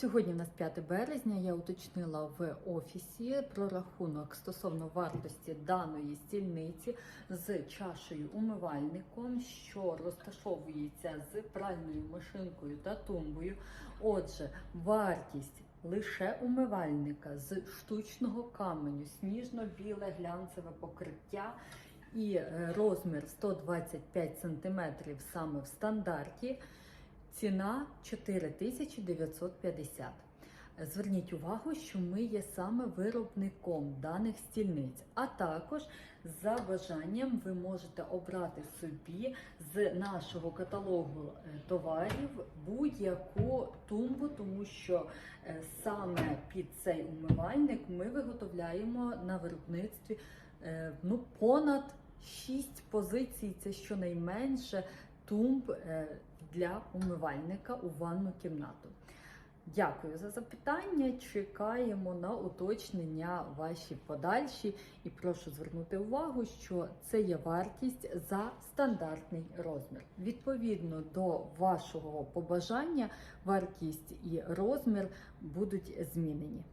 Сьогодні у нас 5 березня. Я уточнила в офісі прорахунок стосовно вартості даної стільниці з чашею умивальником, що розташовується з пральною машинкою та тумбою. Отже, вартість лише умивальника з штучного каменю, сніжно-біле глянцеве покриття. І е, розмір 125 см саме в стандарті. Ціна 4950. Зверніть увагу, що ми є саме виробником даних стільниць. А також за бажанням ви можете обрати собі з нашого каталогу е, товарів будь-яку тумбу, тому що е, саме під цей умивальник ми виготовляємо на виробництві е, ну, понад 6 позицій, це щонайменше тумб е, для умивальника у ванну кімнату. Дякую за запитання. Чекаємо на уточнення ваші подальші. І прошу звернути увагу, що це є вартість за стандартний розмір. Відповідно до вашого побажання, вартість і розмір будуть змінені.